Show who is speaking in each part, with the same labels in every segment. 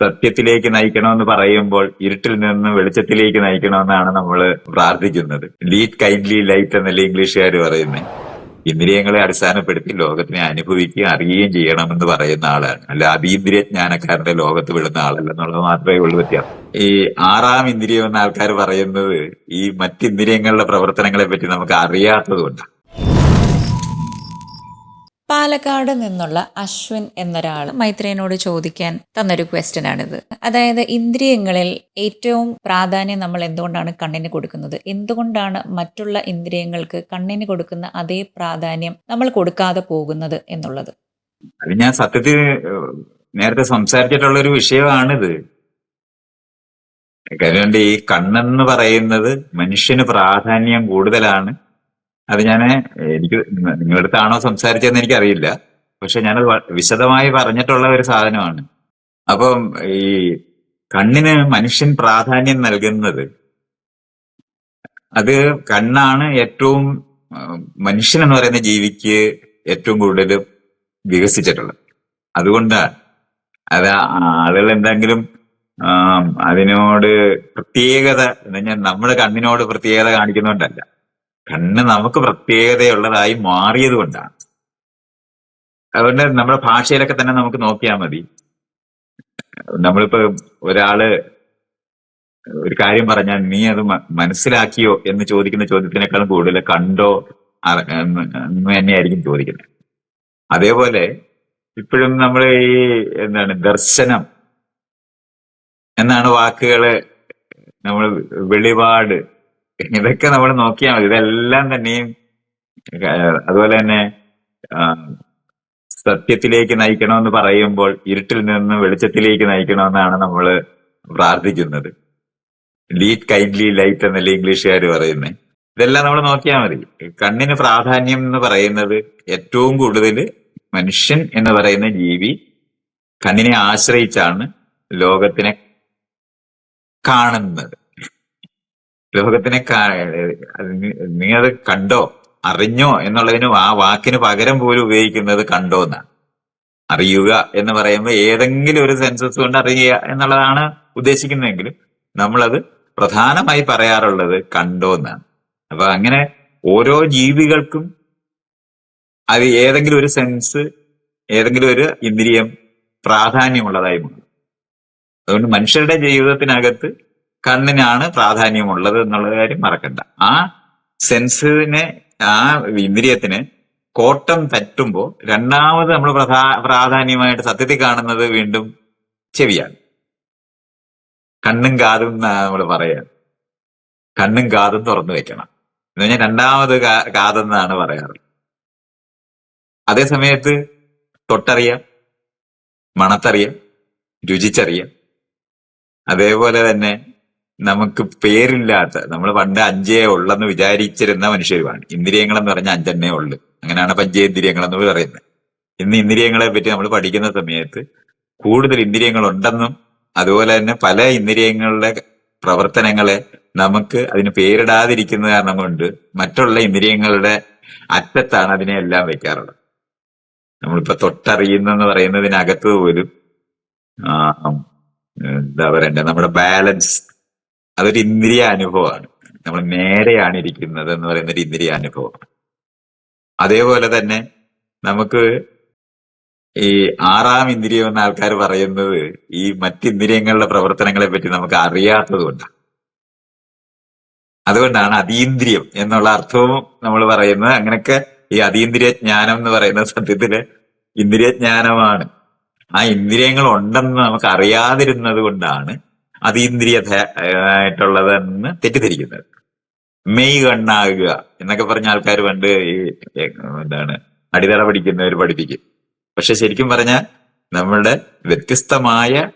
Speaker 1: സത്യത്തിലേക്ക് നയിക്കണമെന്ന് പറയുമ്പോൾ ഇരുട്ടിൽ നിന്ന് വെളിച്ചത്തിലേക്ക് നയിക്കണമെന്നാണ് നമ്മൾ പ്രാർത്ഥിക്കുന്നത്. ലീഡ് കൈൻഡ്ലി ലൈറ്റ് എന്നല്ലേ ഇംഗ്ലീഷുകാർ പറയുന്നത് ഇന്ദ്രിയങ്ങളെ അടിസ്ഥാനപ്പെടുത്തി ലോകത്തിനെ അനുഭവിക്കുകയും അറിയുകയും ചെയ്യണമെന്ന് പറയുന്ന ആളാണ്. അല്ല അതീന്ദ്രിയ ജ്ഞാനക്കാരന്റെ ലോകത്ത് വിടുന്ന ആളല്ല എന്നുള്ളത് മാത്രമേ ഉള്ളൂ വ്യത്യാസം. ഈ ആറാം ഇന്ദ്രിയം എന്ന ആൾക്കാർ പറയുന്നത് ഈ മറ്റിന്ദ്രിയങ്ങളുടെ പ്രവർത്തനങ്ങളെ പറ്റി നമുക്ക് അറിയാത്തത് കൊണ്ടാണ്.
Speaker 2: പാലക്കാട് നിന്നുള്ള അശ്വിൻ എന്നൊരാൾ മൈത്രേനോട് ചോദിക്കാൻ തന്നൊരു ക്വസ്റ്റ്യൻ ആണിത്. അതായത് ഇന്ദ്രിയങ്ങളിൽ ഏറ്റവും പ്രാധാന്യം നമ്മൾ എന്തുകൊണ്ടാണ് കണ്ണിന് കൊടുക്കുന്നത്? എന്തുകൊണ്ടാണ് മറ്റുള്ള ഇന്ദ്രിയങ്ങൾക്ക് കണ്ണിന് കൊടുക്കുന്ന അതേ പ്രാധാന്യം നമ്മൾ കൊടുക്കാതെ പോകുന്നത് എന്നുള്ളത്?
Speaker 1: അത് ഞാൻ സത്യത്തിൽ നേരത്തെ സംസാരിച്ചിട്ടുള്ള ഒരു വിഷയമാണിത്. കാരണം ഈ കണ്ണെന്ന് പറയുന്നത് മനുഷ്യന് പ്രാധാന്യം കൂടുതലാണ്. അത് ഞാൻ എനിക്ക് നിങ്ങളുടെ അടുത്താണോ സംസാരിച്ചതെന്ന് എനിക്കറിയില്ല. പക്ഷെ ഞാനത് വിശദമായി പറഞ്ഞിട്ടുള്ള ഒരു സാധനമാണ്. അപ്പം ഈ കണ്ണിന് മനുഷ്യൻ പ്രാധാന്യം നൽകുന്നത്. അത് കണ്ണാണ് ഏറ്റവും മനുഷ്യൻ എന്ന് പറയുന്ന ജീവിക്ക് ഏറ്റവും കൂടുതൽ വികസിച്ചിട്ടുള്ളത്. അതുകൊണ്ടാണ് അത് ആളുകൾ എന്തെങ്കിലും അതിനോട് പ്രത്യേകത എന്ന് പറഞ്ഞാൽ നമ്മൾ കണ്ണിനോട് പ്രത്യേകത കാണിക്കുന്നതുകൊണ്ടല്ല കണ്ണ് നമുക്ക് പ്രത്യേകതയുള്ളതായി മാറിയത് കൊണ്ടാണ്. അതുകൊണ്ട് നമ്മുടെ ഭാഷയിലൊക്കെ തന്നെ നമുക്ക് നോക്കിയാൽ മതി. നമ്മളിപ്പോ ഒരാൾ ഒരു കാര്യം പറഞ്ഞാൽ നീ അത് മനസ്സിലാക്കിയോ എന്ന് ചോദിക്കുന്ന ചോദ്യത്തിനേക്കാളും കൂടുതൽ കണ്ടോ എന്ന് തന്നെയായിരിക്കും ചോദിക്കുന്നത് അതേപോലെ ഇപ്പോഴും നമ്മൾ ഈ എന്താണ് ദർശനം എന്നാണ് വാക്കുകൾ നമ്മൾ വെളിപാട് ഇതൊക്കെ നമ്മൾ നോക്കിയാൽ മതി. ഇതെല്ലാം തന്നെയും അതുപോലെ തന്നെ സത്യത്തിലേക്ക് നയിക്കണമെന്ന് പറയുമ്പോൾ ഇരുട്ടിൽ നിന്ന് വെളിച്ചത്തിലേക്ക് നയിക്കണമെന്നാണ് നമ്മൾ പ്രാർത്ഥിക്കുന്നത്. ലീഡ് കൈൻഡ്ലി ലൈറ്റ് എന്നല്ലേ ഇംഗ്ലീഷുകാർ പറയുന്നത് ഇതെല്ലാം നമ്മൾ നോക്കിയാൽ മതി. കണ്ണിന് പ്രാധാന്യം എന്ന് പറയുന്നത് ഏറ്റവും കൂടുതൽ മനുഷ്യൻ എന്ന് പറയുന്ന ജീവി കണ്ണിനെ ആശ്രയിച്ചാണ് ലോകത്തിനെ കാണുന്നത്. ലോകത്തിനെ നീ അത് കണ്ടോ? അറിഞ്ഞോ എന്നുള്ളതിന് ആ വാക്കിന് പകരം പോലും ഉപയോഗിക്കുന്നത് കണ്ടോ എന്നാണ് അറിയുക എന്ന് പറയുമ്പോൾ ഏതെങ്കിലും ഒരു സെൻസസ് കൊണ്ട് അറിയുക എന്നുള്ളതാണ് ഉദ്ദേശിക്കുന്നതെങ്കിൽ നമ്മളത് പ്രധാനമായി പറയാറുള്ളത് കണ്ടോ എന്നാണ് അപ്പൊ അങ്ങനെ ഓരോ ജീവികൾക്കും അത് ഏതെങ്കിലും ഒരു സെൻസ് ഏതെങ്കിലും ഒരു ഇന്ദ്രിയം പ്രാധാന്യമുള്ളതായി മാറും. അതുകൊണ്ട് മനുഷ്യരുടെ ജീവിതത്തിനകത്ത് കണ്ണിനാണ് പ്രാധാന്യമുള്ളത് എന്നുള്ള കാര്യം മറക്കണ്ട. ആ സെൻസിനെ ആ ഇന്ദ്രിയത്തിന് കോട്ടം തറ്റുമ്പോൾ രണ്ടാമത് നമ്മൾ പ്രധാ പ്രാധാന്യമായിട്ട് സത്യത്തിൽ കാണുന്നത് വീണ്ടും ചെവിയാണ്. കണ്ണും കാതും നമ്മൾ പറയാ. കണ്ണും കാതും തുറന്നു വെക്കണം. എന്ന് പറഞ്ഞാൽ രണ്ടാമത് കാതെന്നാണ് പറയാറ്. അതേ സമയത്ത് തൊട്ടറിയാം മണത്തറിയാം രുചിച്ചറിയാം. അതേപോലെ തന്നെ നമുക്ക് പേരില്ലാത്ത നമ്മൾ പണ്ട് അഞ്ചേ ഉള്ളെന്ന് വിചാരിച്ചിരുന്ന മനുഷ്യരുമാണ്. ഇന്ദ്രിയങ്ങൾ എന്ന് പറഞ്ഞാൽ അഞ്ചെണ്ണേ ഉള്ളു. അങ്ങനെയാണ് പഞ്ചേന്ദ്രിയങ്ങൾ എന്ന് പറയുന്നത്. ഇന്ന് ഇന്ദ്രിയങ്ങളെ പറ്റി നമ്മൾ പഠിക്കുന്ന സമയത്ത് കൂടുതൽ ഇന്ദ്രിയങ്ങൾ ഉണ്ടെന്നും അതുപോലെ തന്നെ പല ഇന്ദ്രിയങ്ങളുടെ പ്രവർത്തനങ്ങളെ നമുക്ക് അതിന് പേരിടാതിരിക്കുന്ന കാരണം കൊണ്ട് മറ്റുള്ള ഇന്ദ്രിയങ്ങളുടെ അറ്റത്താണ് അതിനെ എല്ലാം വെക്കാറുള്ളത്. നമ്മളിപ്പോ തൊട്ടറിയുന്നെന്ന് പറയുന്നതിനകത്ത് പോലും എന്താ പറയണ്ടേ നമ്മുടെ ബാലൻസ് അതൊരു ഇന്ദ്രിയ അനുഭവമാണ്. നമ്മൾ നേരെയാണ് ഇരിക്കുന്നത് എന്ന് പറയുന്ന ഒരു ഇന്ദ്രിയ അനുഭവം അതേപോലെ തന്നെ നമുക്ക് ഈ ആറാം ഇന്ദ്രിയം എന്ന ആൾക്കാർ പറയുന്നത് ഈ മറ്റിന്ദ്രിയങ്ങളുടെ പ്രവർത്തനങ്ങളെ പറ്റി നമുക്ക് അറിയാത്തത് കൊണ്ടാണ്. അതുകൊണ്ടാണ് അതീന്ദ്രിയം എന്നുള്ള അർത്ഥവും നമ്മൾ പറയുന്നത്. അങ്ങനെയൊക്കെ ഈ അതീന്ദ്രിയ ജ്ഞാനം എന്ന് പറയുന്ന സത്യത്തിൽ ഇന്ദ്രിയ ജ്ഞാനമാണ്. ആ ഇന്ദ്രിയങ്ങൾ ഉണ്ടെന്ന് നമുക്ക് അറിയാതിരുന്നത് കൊണ്ടാണ് അതീന്ദ്രിയ ധ- ആയിട്ടുള്ളതെന്ന് തെറ്റിദ്ധരിക്കുന്നത്. മെയ് കണ്ണാകുക എന്നൊക്കെ പറഞ്ഞ ആൾക്കാർ പണ്ട് ഈ എന്താണ് അടിതറ പഠിക്കുന്നവർ പഠിപ്പിക്കും. പക്ഷെ ശരിക്കും പറഞ്ഞാൽ നമ്മളുടെ വ്യത്യസ്തമായ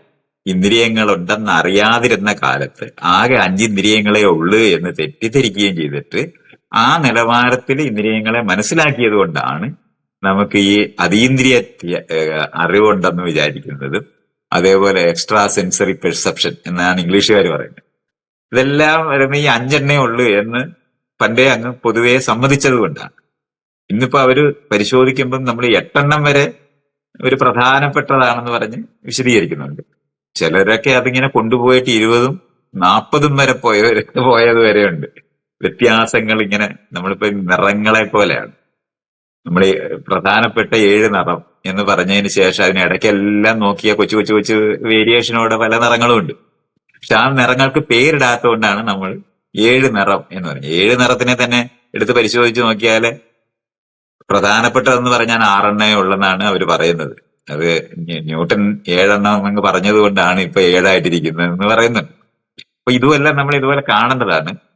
Speaker 1: ഇന്ദ്രിയങ്ങൾ ഉണ്ടെന്ന് അറിയാതിരുന്ന കാലത്ത് ആകെ അഞ്ചിന്ദ്രിയങ്ങളെ ഉള്ളൂ എന്ന് തെറ്റിദ്ധരിക്കുകയും ചെയ്തിട്ട് ആ നിലവാരത്തിൽ ഇന്ദ്രിയങ്ങളെ മനസ്സിലാക്കിയത് കൊണ്ടാണ് നമുക്ക് ഈ അതീന്ദ്രിയ അറിവുണ്ടെന്ന് വിചാരിക്കുന്നതും. അതേപോലെ എക്സ്ട്രാ സെൻസറി പെർസെപ്ഷൻ എന്നാണ് ഇംഗ്ലീഷുകാർ പറയുന്നത്. ഇതെല്ലാം വരുന്ന ഈ അഞ്ചെണ്ണേ ഉള്ളൂ എന്ന് പണ്ടേ അങ്ങ് പൊതുവേ സമ്മതിച്ചത് കൊണ്ടാണ്. ഇന്നിപ്പോ അവർ പരിശോധിക്കുമ്പം നമ്മൾ എട്ടെണ്ണം വരെ ഒരു പ്രധാനപ്പെട്ടതാണെന്ന് പറഞ്ഞ് വിശദീകരിക്കുന്നുണ്ട്. ചിലരൊക്കെ അതിങ്ങനെ കൊണ്ടുപോയിട്ട് ഇരുപതും നാൽപ്പതും വരെ പോയവർ പോയത് വരെയുണ്ട്. വ്യത്യാസങ്ങൾ ഇങ്ങനെ നമ്മളിപ്പോ നിറങ്ങളെ പോലെയാണ്. നമ്മൾ പ്രധാനപ്പെട്ട ഏഴ് നിറം എന്ന് പറഞ്ഞതിന് ശേഷം അതിനിടയ്ക്കെല്ലാം നോക്കിയ കൊച്ചു കൊച്ചു കൊച്ചു വേരിയേഷനോടെ പല നിറങ്ങളും ഉണ്ട്. പക്ഷെ ആ നിറങ്ങൾക്ക് പേരിടാത്തതുകൊണ്ടാണ് നമ്മൾ ഏഴ് നിറം എന്ന് പറഞ്ഞത്. ഏഴ് നിറത്തിനെ തന്നെ എടുത്ത് പരിശോധിച്ച് നോക്കിയാൽ പ്രധാനപ്പെട്ടതെന്ന് പറഞ്ഞാൽ ആറെണ്ണേ ഉള്ളെന്നാണ് അവർ പറയുന്നത്. അത് ന്യൂ- ന്യൂട്ടൺ ഏഴെണ്ണം എന്ന് പറഞ്ഞത് കൊണ്ടാണ് ഇപ്പൊ ഏഴായിട്ടിരിക്കുന്നത് എന്ന് പറയുന്നുണ്ട് അപ്പൊ ഇതുമെല്ലാം നമ്മൾ ഇതുപോലെ കാണേണ്ടതാണ്.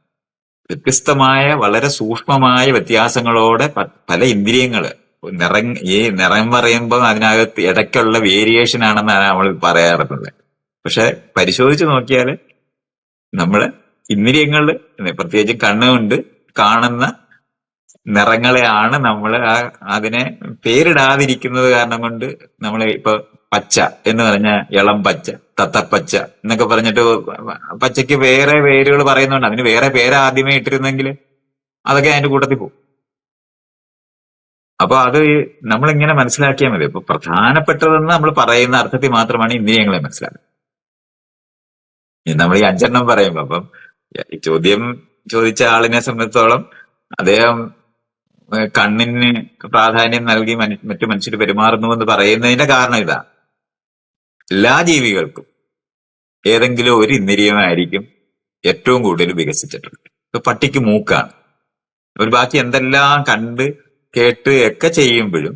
Speaker 1: വ്യത്യസ്തമായ വളരെ സൂക്ഷ്മമായ വ്യത്യാസങ്ങളോടെ പല ഇന്ദ്രിയങ്ങൾ. നിറം ഈ നിറം പറയുമ്പോൾ അതിനകത്ത് ഇടയ്ക്കുള്ള വേരിയേഷൻ ആണെന്നാണ് നമ്മൾ പറയാറുള്ളത്. പക്ഷെ പരിശോധിച്ച് നോക്കിയാൽ നമ്മൾ ഇന്ദ്രിയങ്ങളിൽ പ്രത്യേകിച്ച് കണ്ണുകൊണ്ട് കാണുന്ന നിറങ്ങളെയാണ് നമ്മൾ അതിനെ പേരിടാതിരിക്കുന്നത് കാരണം കൊണ്ട് നമ്മൾ ഇപ്പൊ പച്ച എന്ന് പറഞ്ഞ ഇളം പച്ച. തത്തപ്പച്ച എന്നൊക്കെ പറഞ്ഞിട്ട് പച്ചയ്ക്ക് വേറെ പേരുകൾ പറയുന്നുണ്ട്. അതിന് വേറെ പേര് ആദ്യമേ ഇട്ടിരുന്നെങ്കിൽ അതൊക്കെ അതിന്റെ കൂട്ടത്തിൽ പോകും. അപ്പൊ അത് നമ്മളിങ്ങനെ മനസ്സിലാക്കിയാൽ മതി. ഇപ്പൊ പ്രധാനപ്പെട്ടതെന്ന് നമ്മൾ പറയുന്ന അർത്ഥത്തിൽ മാത്രമാണ് ഇന്ദ്രിയങ്ങളെ മനസ്സിലാക്കുന്നത്. നമ്മൾ ഈ അഞ്ചെണ്ണം പറയുമ്പോ അപ്പം ചോദ്യം ചോദിച്ച ആളിനെ സംബന്ധിച്ചോളം അദ്ദേഹം കണ്ണിന് പ്രാധാന്യം നൽകി മറ്റു മനുഷ്യർ പെരുമാറുന്നു എന്ന് പറയുന്നതിന്റെ കാരണം ഇതാ എല്ലാ ജീവികൾക്കും ഏതെങ്കിലും ഒരു ഇന്ദ്രിയമായിരിക്കും ഏറ്റവും കൂടുതൽ വികസിച്ചിട്ടുള്ളത്. ഇപ്പൊ പട്ടിക്ക് മൂക്കാണ്. ഒരു ബാക്കി എന്തെല്ലാം കണ്ട് കേട്ട് ഒക്കെ ചെയ്യുമ്പോഴും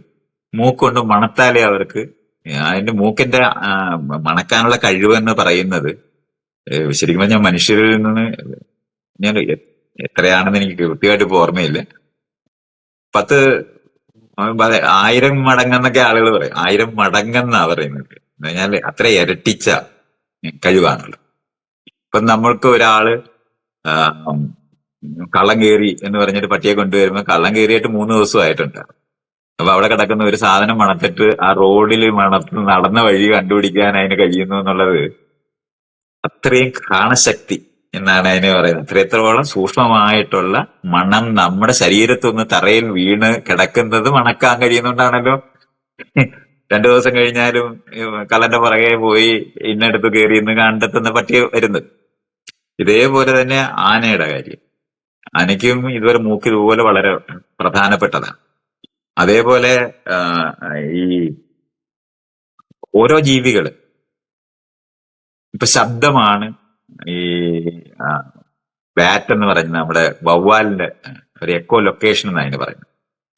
Speaker 1: മൂക്കൊണ്ട് മണത്താലേ അവർക്ക് അതിന്റെ മൂക്കിന്റെ മണക്കാനുള്ള കഴിവ് എന്ന് പറയുന്നത് ശരിക്കും പറഞ്ഞാൽ മനുഷ്യരിൽ നിന്ന് ഞാൻ എത്രയാണെന്ന് എനിക്ക് കൃത്യമായിട്ട് ഓർമ്മയില്ല. പത്ത് ആയിരം മടങ്ങെന്നൊക്കെ ആളുകൾ പറയും. ആയിരം മടങ്ങെന്നാ പറയുന്നത്. പറഞ്ഞാൽ അത്ര ഇരട്ടിച്ച കഴിവാണല്ലോ. ഇപ്പൊ നമ്മൾക്ക് ഒരാൾ കള്ളം കയറി എന്ന് പറഞ്ഞിട്ട് പട്ടിയെ കൊണ്ടുവരുമ്പോൾ കള്ളം കയറിയിട്ട് മൂന്ന് ദിവസമായിട്ടുണ്ട് അപ്പൊ അവിടെ കിടക്കുന്ന ഒരു സാധനം മണത്തിട്ട് ആ റോഡിൽ മണത്ത് നടന്ന വഴി കണ്ടുപിടിക്കാൻ അതിന് കഴിയുന്നു എന്നുള്ളത് അത്രയും കാണശക്തി എന്നാണ് അതിന് പറയുന്നത്. എത്രത്തോളം സൂക്ഷ്മമായിട്ടുള്ള മണം നമ്മുടെ ശരീരത്തൊന്ന് തറയിൽ വീണ് കിടക്കുന്നത് മണക്കാൻ കഴിയുന്നുണ്ടാണല്ലോ. രണ്ടു ദിവസം കഴിഞ്ഞാലും കലന്റെ പുറകെ പോയി ഇന്നടുത്ത് കയറി ഇന്ന് കണ്ടെത്തുന്ന പട്ടി വരുന്നത്. ഇതേപോലെ തന്നെ ആനയുടെ കാര്യം. ആനയ്ക്കും ഇതുവരെ മൂക്ക് ഇതുപോലെ വളരെ പ്രധാനപ്പെട്ടതാണ്. അതേപോലെ ഈ ഓരോ ജീവികൾ ഇപ്പൊ ശബ്ദമാണ് ഈ ബാറ്റ് എന്ന് പറയുന്നത് നമ്മുടെ വവ്വാലിന്റെ ഒരു എക്കോ ലൊക്കേഷൻ എന്നാണ് അതിന് പറയുന്നത്.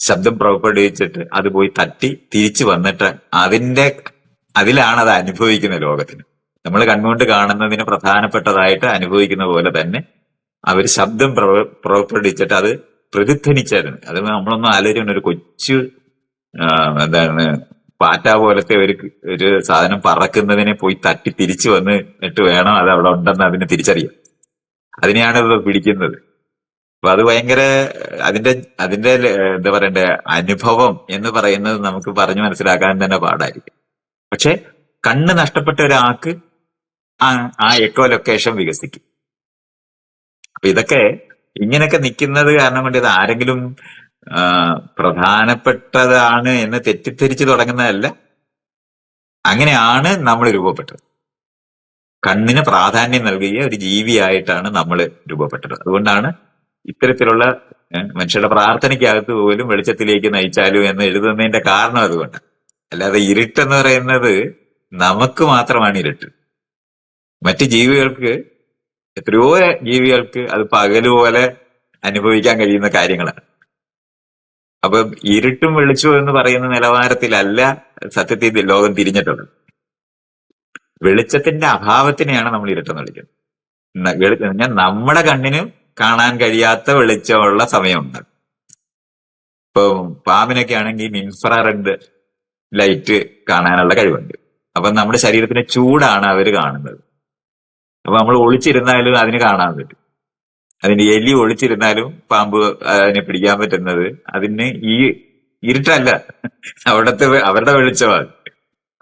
Speaker 1: ശബ്ദം പുറപ്പെടുവിച്ചിട്ട് അത് പോയി തട്ടി തിരിച്ചു വന്നിട്ട് അതിന്റെ അതിലാണ് അത് അനുഭവിക്കുന്നത് ലോകത്തിന്. നമ്മൾ കണ്ണുകൊണ്ട് കാണുന്നതിന് പ്രധാനപ്പെട്ടതായിട്ട് അനുഭവിക്കുന്ന പോലെ തന്നെ അവർ ശബ്ദം പുറ- പുറപ്പെടുവിച്ചിട്ട് അത് പ്രതിധ്വനിച്ചായിരുന്നു അത് നമ്മളൊന്നും ആലോചിക്കണം ഒരു കൊച്ചു എന്താണ് പാറ്റ പോലത്തെ ഒരു ഒരു സാധനം പറക്കുന്നതിനെ പോയി തട്ടി തിരിച്ചു വന്നിട്ട് വേണം അത് അവിടെ ഉണ്ടെന്ന് അതിനെ തിരിച്ചറിയാം അതിനെയാണ് പിടിക്കുന്നത്. അപ്പൊ അത് ഭയങ്കര അതിന്റെ അതിന്റെ എന്താ പറയണ്ടേ അനുഭവം എന്ന് പറയുന്നത് നമുക്ക് പറഞ്ഞു മനസ്സിലാക്കാൻ തന്നെ പാടായിരിക്കും. പക്ഷെ കണ്ണ് നഷ്ടപ്പെട്ട ഒരാൾക്ക് ആ ആ എക്കോ ലൊക്കേഷൻ വികസിക്കും. അപ്പൊ ഇതൊക്കെ ഇങ്ങനെയൊക്കെ നിൽക്കുന്നത് കാരണം കൊണ്ട് ഇത് ആരെങ്കിലും പ്രധാനപ്പെട്ടതാണ് എന്ന് തെറ്റിദ്ധരിച്ചു തുടങ്ങുന്നതല്ല. അങ്ങനെയാണ് നമ്മൾ രൂപപ്പെട്ടത്. കണ്ണിന് പ്രാധാന്യം നൽകിയ ഒരു ജീവിയായിട്ടാണ് നമ്മൾ രൂപപ്പെട്ടത്. അതുകൊണ്ടാണ് ഇത്തരത്തിലുള്ള മനുഷ്യരുടെ പ്രാർത്ഥനയ്ക്കകത്ത് പോലും വെളിച്ചത്തിലേക്ക് നയിച്ചാലും എന്ന് എഴുതുന്നതിന്റെ കാരണം അതുകൊണ്ട്. അല്ലാതെ ഇരുട്ടെന്ന് പറയുന്നത് നമുക്ക് മാത്രമാണ് ഇരുട്ട്. മറ്റ് ജീവികൾക്ക് എത്രയോ ജീവികൾക്ക് അത് പകലുപോലെ അനുഭവിക്കാൻ കഴിയുന്ന കാര്യങ്ങളാണ്. അപ്പൊ ഇരുട്ടും വെളിച്ചവും എന്ന് പറയുന്ന നിലവാരത്തിലല്ല സത്യത്തിൽ ലോകം തിരിഞ്ഞിട്ടുള്ളത്. വെളിച്ചത്തിന്റെ അഭാവത്തിനെയാണ് നമ്മൾ ഇരുട്ടെന്ന് വിളിക്കുന്നത്. നമ്മുടെ കണ്ണിന് കാണാൻ കഴിയാത്ത വെളിച്ചമുള്ള സമയമുണ്ട്. ഇപ്പൊ പാമ്പിനൊക്കെ ആണെങ്കിൽ ഇൻഫ്രാറെഡ് ലൈറ്റ് കാണാനുള്ള കഴിവുണ്ട്. അപ്പൊ നമ്മുടെ ശരീരത്തിന്റെ ചൂടാണ് അവർ കാണുന്നത്. അപ്പൊ നമ്മൾ ഒളിച്ചിരുന്നാലും അതിന് കാണാൻ പറ്റും. അതിന് എലി ഒളിച്ചിരുന്നാലും പാമ്പ് അതിനെ പിടിക്കാൻ പറ്റുന്നത് അതിന് ഈ ഇരുട്ടല്ല. അവിടത്തെ അവരുടെ വെളിച്ചമാണ്.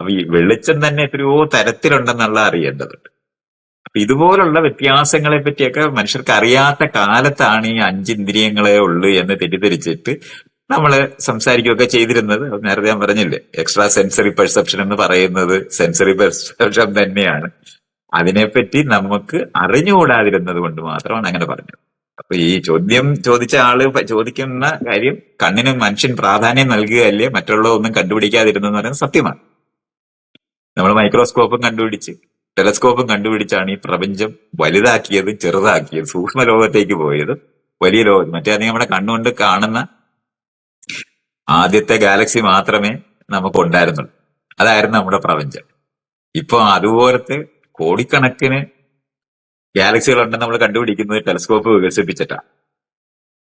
Speaker 1: അപ്പൊ ഈ വെളിച്ചം തന്നെ എത്രയോ തരത്തിലുണ്ടെന്നുള്ള അറിയേണ്ടതുണ്ട്. ഇതുപോലുള്ള വ്യത്യാസങ്ങളെ പറ്റിയൊക്കെ മനുഷ്യർക്ക് അറിയാത്ത കാലത്താണ് ഈ അഞ്ചിന്ദ്രിയങ്ങളെ ഉള്ളു എന്ന് തെറ്റിദ്ധരിച്ചിട്ട് നമ്മൾ സംസാരിക്കുകയൊക്കെ ചെയ്തിരുന്നത്. നേരത്തെ ഞാൻ പറഞ്ഞില്ലേ എക്സ്ട്രാ സെൻസറി പെർസെപ്ഷൻ എന്ന് പറയുന്നത് സെൻസറി പെർസെപ്ഷൻ തന്നെയാണ്. അതിനെപ്പറ്റി നമുക്ക് അറിഞ്ഞുകൂടാതിരുന്നത് കൊണ്ട് മാത്രമാണ് അങ്ങനെ പറഞ്ഞത്. അപ്പൊ ഈ ചോദ്യം ചോദിച്ച ആൾ ചോദിക്കുന്ന കാര്യം കണ്ണിന് മനുഷ്യൻ പ്രാധാന്യം നൽകുകയല്ലേ മറ്റുള്ള ഒന്നും കണ്ടുപിടിക്കാതിരുന്നെന്ന് പറയുന്നത് സത്യമാണ്. നമ്മൾ മൈക്രോസ്കോപ്പും കണ്ടുപിടിച്ച് ടെലസ്കോപ്പും കണ്ടുപിടിച്ചാണ് ഈ പ്രപഞ്ചം വലുതാക്കിയതും ചെറുതാക്കിയതും സൂക്ഷ്മ ലോകത്തേക്ക് പോയത്. വലിയ ലോകം മറ്റേ നമ്മുടെ കണ്ണുകൊണ്ട് കാണുന്ന ആദ്യത്തെ ഗാലക്സി മാത്രമേ നമുക്ക് ഉണ്ടായിരുന്നുള്ളൂ അതായിരുന്നു നമ്മുടെ പ്രപഞ്ചം. ഇപ്പൊ അതുപോലത്തെ കോടിക്കണക്കിന് ഗാലക്സികൾ ഉണ്ടെന്ന് നമ്മൾ കണ്ടുപിടിക്കുന്നത് ടെലസ്കോപ്പ് വികസിപ്പിച്ചിട്ടാണ്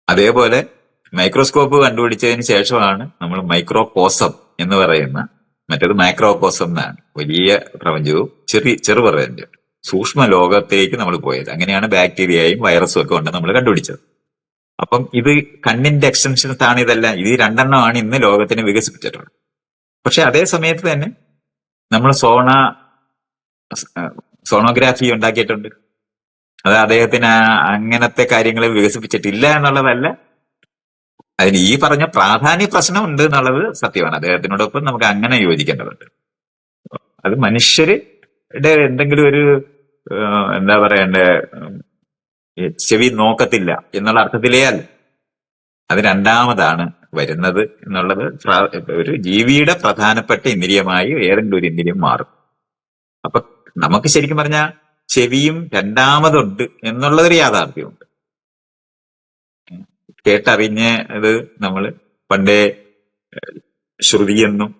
Speaker 1: അതേപോലെ മൈക്രോസ്കോപ്പ് കണ്ടുപിടിച്ചതിന് ശേഷമാണ് നമ്മൾ മൈക്രോകോസം എന്ന് പറയുന്ന മറ്റേത് മൈക്രോകോസം എന്നാണ് വലിയ പ്രപഞ്ചവും ചെറിയ ചെറു പ്രപഞ്ചം. സൂക്ഷ്മ ലോകത്തേക്ക് നമ്മൾ പോയത്. അങ്ങനെയാണ് ബാക്ടീരിയയും വൈറസും ഒക്കെ ഉണ്ട് നമ്മൾ കണ്ടുപിടിച്ചത്. അപ്പം ഇത് കണ്ണിന്റെ എക്സ്റ്റൻഷൻസ് ആണ് ഇതെല്ലാം. ഇത് രണ്ടെണ്ണമാണ് ഇന്ന് ലോകത്തിന് വികസിപ്പിച്ചിട്ടുള്ളത്. പക്ഷെ അതേ സമയത്ത് തന്നെ നമ്മൾ സോണ സോണോഗ്രാഫി ഉണ്ടാക്കിയിട്ടുണ്ട്. അത് അദ്ദേഹത്തിന് അങ്ങനത്തെ കാര്യങ്ങൾ വികസിപ്പിച്ചിട്ടില്ല എന്നുള്ളതല്ല അതിന് ഈ പറഞ്ഞ പ്രാധാന്യ പ്രശ്നം ഉണ്ട് എന്നുള്ളത് സത്യമാണ്. അദ്ദേഹത്തിനോടൊപ്പം നമുക്ക് അങ്ങനെ യോജിക്കേണ്ടതുണ്ട്. അത് മനുഷ്യരുടെ എന്തെങ്കിലും ഒരു എന്താ പറയണ്ടേ ചെവി നോക്കത്തില്ല എന്നുള്ള അർത്ഥത്തിലേ അല്ല. അത് രണ്ടാമതാണ് വരുന്നത് എന്നുള്ളത് ഒരു ജീവിയുടെ പ്രധാനപ്പെട്ട ഇന്ദ്രിയമായി ഏതെങ്കിലും ഒരു ഇന്ദ്രിയം മാറും. അപ്പൊ നമുക്ക് ശരിക്കും പറഞ്ഞാൽ ചെവിയും രണ്ടാമതുണ്ട് എന്നുള്ളതൊരു യാഥാർത്ഥ്യമുണ്ട്. കേട്ടറിഞ്ഞ് അത് നമ്മൾ പണ്ടേ ശ്രുതി എന്നും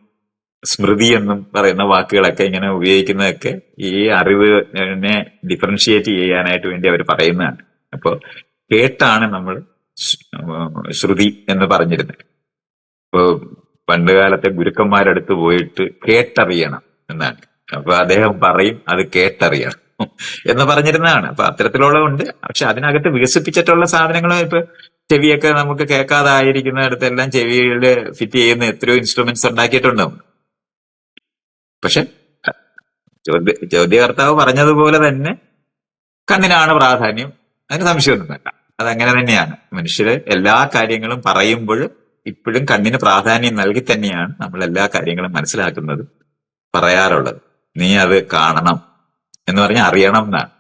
Speaker 1: സ്മൃതി എന്നും പറയുന്ന വാക്കുകളൊക്കെ ഇങ്ങനെ ഉപയോഗിക്കുന്നതൊക്കെ ഈ അറിവിനെ ഡിഫറൻഷിയേറ്റ് ചെയ്യാനായിട്ട് വേണ്ടി അവർ പറയുന്നതാണ്. അപ്പോൾ കേട്ടാണ് നമ്മൾ ശ്രുതി എന്ന് പറഞ്ഞിരുന്നത്. ഇപ്പോൾ പണ്ട് കാലത്തെ ഗുരുക്കന്മാരടുത്ത് പോയിട്ട് കേട്ടറിയണം എന്നാണ്. അപ്പൊ അദ്ദേഹം പറയും അത് കേട്ടറിയണം. എന്ന് പറഞ്ഞിരുന്നതാണ്. അപ്പൊ അത്തരത്തിലുള്ളതുണ്ട് പക്ഷെ അതിനകത്ത് വികസിപ്പിച്ചിട്ടുള്ള സാധനങ്ങൾ ഇപ്പൊ ചെവിയൊക്കെ നമുക്ക് കേൾക്കാതായിരിക്കുന്നിടത്തെല്ലാം ചെവിയിൽ ഫിറ്റ് ചെയ്യുന്ന എത്രയോ ഇൻസ്ട്രുമെന്റ്സ് ഉണ്ടാക്കിയിട്ടുണ്ടാവും പക്ഷെ ചോദ്യ ചോദ്യകർത്താവ് പറഞ്ഞതുപോലെ തന്നെ കണ്ണിനാണ് പ്രാധാന്യം. അതിന് സംശയമൊന്നും അതങ്ങനെ തന്നെയാണ്. മനുഷ്യര് എല്ലാ കാര്യങ്ങളും പറയുമ്പോൾ ഇപ്പോഴും കണ്ണിന് പ്രാധാന്യം നൽകി തന്നെയാണ് നമ്മൾ എല്ലാ കാര്യങ്ങളും മനസ്സിലാക്കുന്നത് പറയാറുള്ളത്. നീ അത് കാണണം. എന്ന് പറഞ്ഞാൽ അറിയണം എന്നാണ്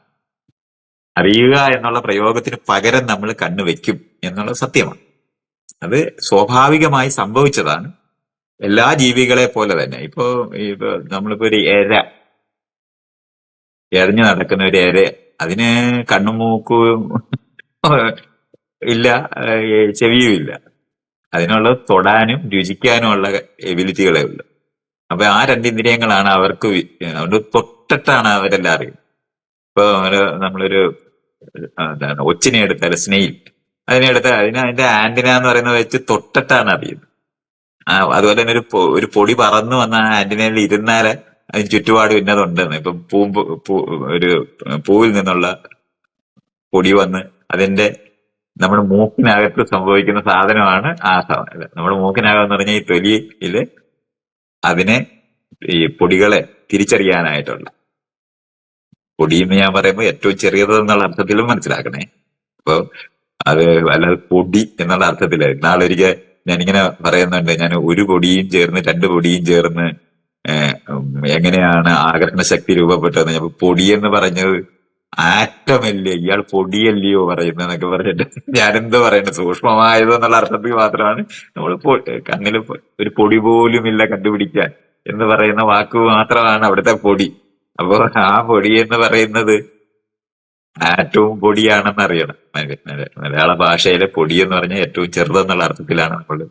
Speaker 1: അറിയുക എന്നുള്ള പ്രയോഗത്തിന് പകരം നമ്മൾ കണ്ണു വെക്കും എന്നുള്ള സത്യമാണ്. അത് സ്വാഭാവികമായി സംഭവിച്ചതാണ്. എല്ലാ ജീവികളെ പോലെ തന്നെ. ഇപ്പോ ഇപ്പൊ നമ്മളിപ്പോ ഒരു എര. എറിഞ്ഞു നടക്കുന്ന ഒരു എര. അതിന് കണ്ണും മൂക്കും ഇല്ല ചെവിയും ഇല്ല. അതിനുള്ള തൊടാനും രുചിക്കാനും ഉള്ള എബിലിറ്റികളെ ഉള്ളു. അപ്പൊ ആ രണ്ട് ഇന്ദ്രിയങ്ങളാണ് അവർക്ക് അതുകൊണ്ട് തൊട്ടിട്ടാണ് അവരെല്ലാം അറിയുന്നത് ഇപ്പൊ നമ്മളൊരു എന്താണ് ഒച്ചിനെ എടുത്താൽ സ്നെയിൽ അതിനെ എടുത്താൽ അതിന് അതിന്റെ ആന്റിന എന്ന് പറയുന്നത് വെച്ച് തൊട്ടിട്ടാണ് അറിയുന്നത് ആ അതുപോലെ തന്നെ ഒരു ഒരു പൊടി പറന്നു വന്ന ആ ആന്റിനയിൽ ഇരുന്നാൽ അതിന് ചുറ്റുപാട് ഇന്നതുണ്ടെന്ന്. ഇപ്പൊ പൂ ഒരു പൂവിൽ നിന്നുള്ള പൊടി വന്ന് അതിന്റെ നമ്മുടെ മൂക്കിനകത്ത് സംഭവിക്കുന്ന സാധനമാണ് ആ സാധനം. നമ്മുടെ മൂക്കിനകത്ത് എന്ന് പറഞ്ഞാൽ ഈ തൊലിയിൽ അതിനെ ഈ പൊടികളെ തിരിച്ചറിയാനായിട്ടുള്ള പൊടി എന്ന് ഞാൻ പറയുമ്പോൾ ഏറ്റവും ചെറിയത് എന്നുള്ള അർത്ഥത്തിലും മനസ്സിലാക്കണേ. അപ്പൊ അത് അല്ലാതെ പൊടി എന്നുള്ള അർത്ഥത്തിൽ നാളൊരിക്കൽ ഞാനിങ്ങനെ പറയുന്നുണ്ട് ഞാൻ ഒരു പൊടിയും ചേർന്ന് രണ്ട് പൊടിയും ചേർന്ന് എങ്ങനെയാണ് ആകർഷണ ശക്തി രൂപപ്പെട്ടതെന്ന്. ഞാൻ പൊടി എന്ന് പറഞ്ഞത് ആറ്റമല്ലേ ഇയാൾ പൊടിയല്ലയോ പറയുന്നത് എന്നൊക്കെ പറഞ്ഞിട്ട് ഞാനെന്ത് പറയുന്നത് സൂക്ഷ്മമായത് എന്നുള്ള അർത്ഥത്തിൽ മാത്രമാണ് നമ്മൾ കണ്ണിൽ ഒരു പൊടി പോലും ഇല്ല കണ്ടുപിടിക്കാൻ എന്ന് പറയുന്ന വാക്ക് മാത്രമാണ് അവിടുത്തെ പൊടി. അപ്പോ ആ പൊടി എന്ന് പറയുന്നത് ആറ്റവും പൊടിയാണെന്ന് അറിയണം. മല- മല- മലയാള ഭാഷയിലെ പൊടി എന്ന് പറഞ്ഞാൽ ഏറ്റവും ചെറുതെന്നുള്ള അർത്ഥത്തിലാണ് നമ്മൾ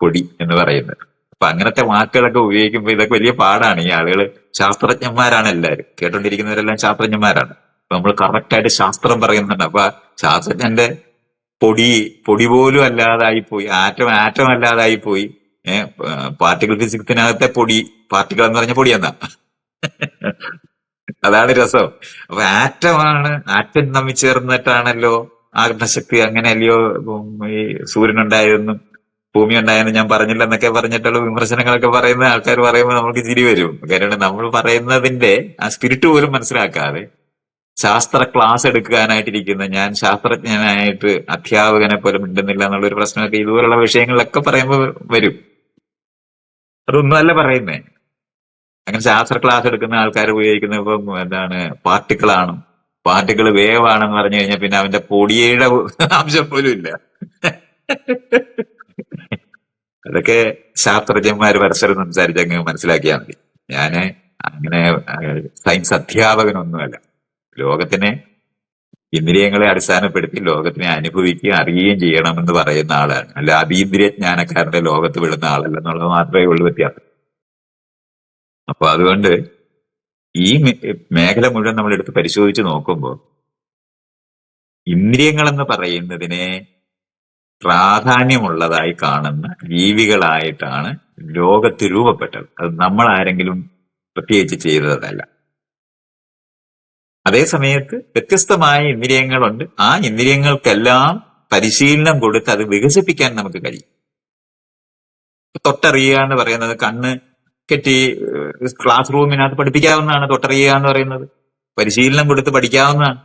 Speaker 1: പൊടി എന്ന് പറയുന്നത്. അപ്പൊ അങ്ങനത്തെ വാക്കുകളൊക്കെ ഉപയോഗിക്കുമ്പോൾ ഇതൊക്കെ വലിയ പാടാണ്. ഈ ആളുകൾ ശാസ്ത്രജ്ഞന്മാരാണ് എല്ലാവരും. കേട്ടോണ്ടിരിക്കുന്നവരെല്ലാം ശാസ്ത്രജ്ഞന്മാരാണ്. അപ്പൊ നമ്മൾ കറക്റ്റ് ആയിട്ട് ശാസ്ത്രം പറയുന്നുണ്ട്. അപ്പൊ ശാസ്ത്രജ്ഞന്റെ പൊടി പൊടി പോലും അല്ലാതായി പോയി ആറ്റം ആറ്റം അല്ലാതായി പോയി ഏഹ് പാർട്ടിക്കൽ ഫിസിക്സിനകത്തെ പൊടി പാർട്ടിക്കൾ എന്ന് പറഞ്ഞ പൊടി എന്നാ അതാണ് രസം. അപ്പൊ ആറ്റമാണ് ആറ്റം തമ്മിൽ ചേർന്നിട്ടാണല്ലോ ആഗ്നശക്തി അങ്ങനെയല്ലയോ? ഈ സൂര്യൻ ഉണ്ടായതെന്നും ഭൂമി ഉണ്ടായെന്ന് ഞാൻ പറഞ്ഞില്ല എന്നൊക്കെ പറഞ്ഞിട്ടുള്ള വിമർശനങ്ങളൊക്കെ പറയുന്ന ആൾക്കാർ പറയുമ്പോൾ നമുക്ക് ചിരി വരും. കാരണം നമ്മൾ പറയുന്നതിന്റെ ആ സ്പിരിറ്റ് പോലും മനസ്സിലാക്കാതെ ശാസ്ത്ര ക്ലാസ് എടുക്കാനായിട്ടിരിക്കുന്ന ഞാൻ ശാസ്ത്രജ്ഞനായിട്ട് അധ്യാപകനെ പോലെ മിണ്ടുന്നില്ല എന്നുള്ളൊരു പ്രശ്നമൊക്കെ ഇതുപോലുള്ള വിഷയങ്ങളിലൊക്കെ പറയുമ്പോൾ വരും. അതൊന്നുമല്ല പറയുന്നേ. അങ്ങനെ ശാസ്ത്ര ക്ലാസ് എടുക്കുന്ന ആൾക്കാർ ഉപയോഗിക്കുന്ന ഇപ്പം എന്താണ് പാർട്ടിക്കിളാണ് പാർട്ടിക്കിൾ വേവ് ആണെന്ന് പറഞ്ഞു കഴിഞ്ഞാൽ പിന്നെ അവന്റെ പൊടിയുടെ അംശം പോലും ഇല്ല. അതൊക്കെ ശാസ്ത്രജ്ഞന്മാർ പരസ്പരം സംസാരിച്ച് അങ്ങ് മനസ്സിലാക്കിയാൽ മതി. ഞാൻ അങ്ങനെ സയൻസ് അധ്യാപകനൊന്നുമല്ല. ലോകത്തിനെ ഇന്ദ്രിയങ്ങളെ അടിസ്ഥാനപ്പെടുത്തി ലോകത്തിനെ അനുഭവിക്കുകയും അറിയുകയും ചെയ്യണമെന്ന് പറയുന്ന ആളാണ്. അല്ല അതീന്ദ്രിയ ജ്ഞാനക്കാരുടെ ലോകത്ത് വിടുന്ന ആളല്ല എന്നുള്ളത് മാത്രമേ ഉള്ളൂ വ്യത്യാസം. അപ്പൊ അതുകൊണ്ട് ഈ മേഖല മുഴുവൻ നമ്മൾ എടുത്ത് പരിശോധിച്ച് നോക്കുമ്പോൾ ഇന്ദ്രിയങ്ങൾ എന്ന് പറയുന്നതിനെ പ്രാധാന്യമുള്ളതായി കാണുന്ന ജീവികളായിട്ടാണ് ലോകത്ത് രൂപപ്പെട്ടത്. അത് നമ്മൾ ആരെങ്കിലും പ്രത്യേകിച്ച് ചെയ്തതല്ല. അതേ സമയത്ത് വ്യത്യസ്തമായ ഇന്ദ്രിയങ്ങളുണ്ട്. ആ ഇന്ദ്രിയങ്ങൾക്കെല്ലാം പരിശീലനം കൊടുത്ത് അത് വികസിപ്പിക്കാൻ നമുക്ക് കഴിയും. തൊട്ടറിയുക എന്ന് പറയുന്നത് കണ്ണ് കെട്ടി ക്ലാസ് റൂമിനകത്ത് പഠിപ്പിക്കാവുന്നതാണ് തൊട്ടറിയുക എന്ന് പറയുന്നത്. പരിശീലനം കൊടുത്ത് പഠിക്കാവുന്നതാണ്.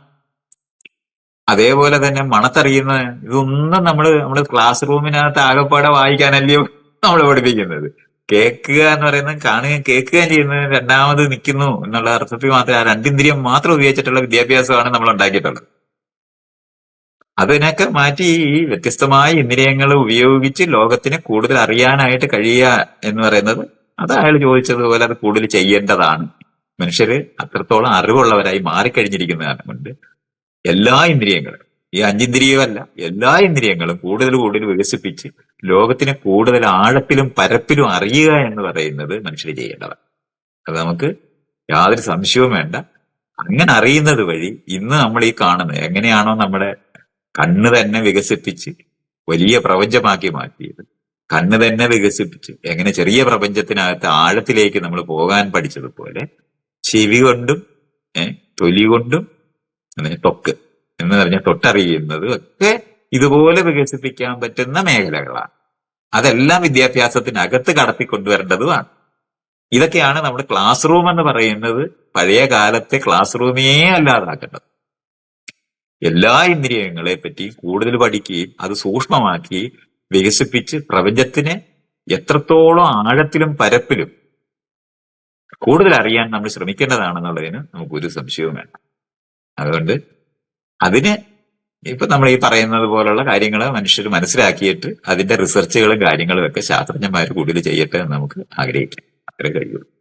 Speaker 1: അതേപോലെ തന്നെ മണത്തറിയുന്ന ഇതൊന്നും നമ്മൾ നമ്മൾ ക്ലാസ് റൂമിനകത്ത് ആകെപ്പാടെ വായിക്കാനല്ലയോ നമ്മൾ പഠിപ്പിക്കുന്നത്. കേൾക്കുക എന്ന് പറയുന്നത് കാണുകയും കേൾക്കുകയും ചെയ്യുന്നത് രണ്ടാമത് നിൽക്കുന്നു എന്നുള്ള അർത്ഥത്തിൽ മാത്രമേ ആ രണ്ടിന്ദ്രിയം മാത്രം ഉപയോഗിച്ചിട്ടുള്ള വിദ്യാഭ്യാസമാണ് നമ്മൾ ഉണ്ടാക്കിയിട്ടുള്ളത്. അതിനൊക്കെ മാറ്റി ഈ വ്യത്യസ്തമായ ഇന്ദ്രിയങ്ങൾ ഉപയോഗിച്ച് ലോകത്തിനെ കൂടുതൽ അറിയാനായിട്ട് കഴിയുക എന്ന് പറയുന്നത് അത് അയാൾ ചോദിച്ചതുപോലെ അത് കൂടുതൽ ചെയ്യേണ്ടതാണ്. മനുഷ്യര് അത്രത്തോളം അറിവുള്ളവരായി മാറിക്കഴിഞ്ഞിരിക്കുന്ന കൊണ്ട് എല്ലാ ഇന്ദ്രിയങ്ങളും ഈ അഞ്ചിന്ദ്രിയമല്ല എല്ലാ ഇന്ദ്രിയങ്ങളും കൂടുതൽ കൂടുതൽ വികസിപ്പിച്ച് ലോകത്തിനെ കൂടുതൽ ആഴത്തിലും പരപ്പിലും അറിയുക എന്ന് പറയുന്നത് മനുഷ്യർ ചെയ്യേണ്ടതാണ്. അത് നമുക്ക് യാതൊരു സംശയവും വേണ്ട. അങ്ങനെ അറിയുന്നത് വഴി ഇന്ന് നമ്മൾ ഈ കാണുന്നത് എങ്ങനെയാണോ നമ്മുടെ കണ്ണ് തന്നെ വികസിപ്പിച്ച് വലിയ പ്രപഞ്ചമാക്കി മാറ്റിയത്. കണ്ണ് തന്നെ വികസിപ്പിച്ച്. എങ്ങനെ ചെറിയ പ്രപഞ്ചത്തിനകത്ത് ആഴത്തിലേക്ക് നമ്മൾ പോകാൻ പഠിച്ചതുപോലെ ചെവി കൊണ്ടും തൊലി കൊണ്ടും തൊക്ക് എന്ന് പറഞ്ഞാൽ തൊട്ടറിയുന്നത് ഒക്കെ ഇതുപോലെ വികസിപ്പിക്കാൻ പറ്റുന്ന മേഖലകളാണ്. അതെല്ലാം വിദ്യാഭ്യാസത്തിനകത്ത് കടത്തിക്കൊണ്ടുവരേണ്ടതുമാണ്. ഇതൊക്കെയാണ് നമ്മുടെ ക്ലാസ് റൂം എന്ന് പറയുന്നത് പഴയ കാലത്തെ ക്ലാസ് റൂമേ അല്ലാതാക്കേണ്ടത്. എല്ലാ ഇന്ദ്രിയങ്ങളെ പറ്റി കൂടുതൽ പഠിക്കുകയും അത് സൂക്ഷ്മമാക്കി വികസിപ്പിച്ച് പ്രപഞ്ചത്തിനെ എത്രത്തോളം ആഴത്തിലും പരപ്പിലും കൂടുതൽ അറിയാൻ നമ്മൾ ശ്രമിക്കേണ്ടതാണെന്നുള്ളതിന് നമുക്ക് ഒരു സംശയവും വേണ്ട. അതുകൊണ്ട് അതിന് ഇപ്പൊ നമ്മൾ ഈ പറയുന്നത് പോലുള്ള കാര്യങ്ങൾ മനുഷ്യർ മനസ്സിലാക്കിയിട്ട് അതിന്റെ റിസർച്ചുകളും കാര്യങ്ങളും ഒക്കെ ശാസ്ത്രജ്ഞന്മാർ കൂടുതൽ ചെയ്യട്ടെ എന്ന് നമുക്ക് ആഗ്രഹിക്കാം. അത്രേ കഴിയുള്ളൂ.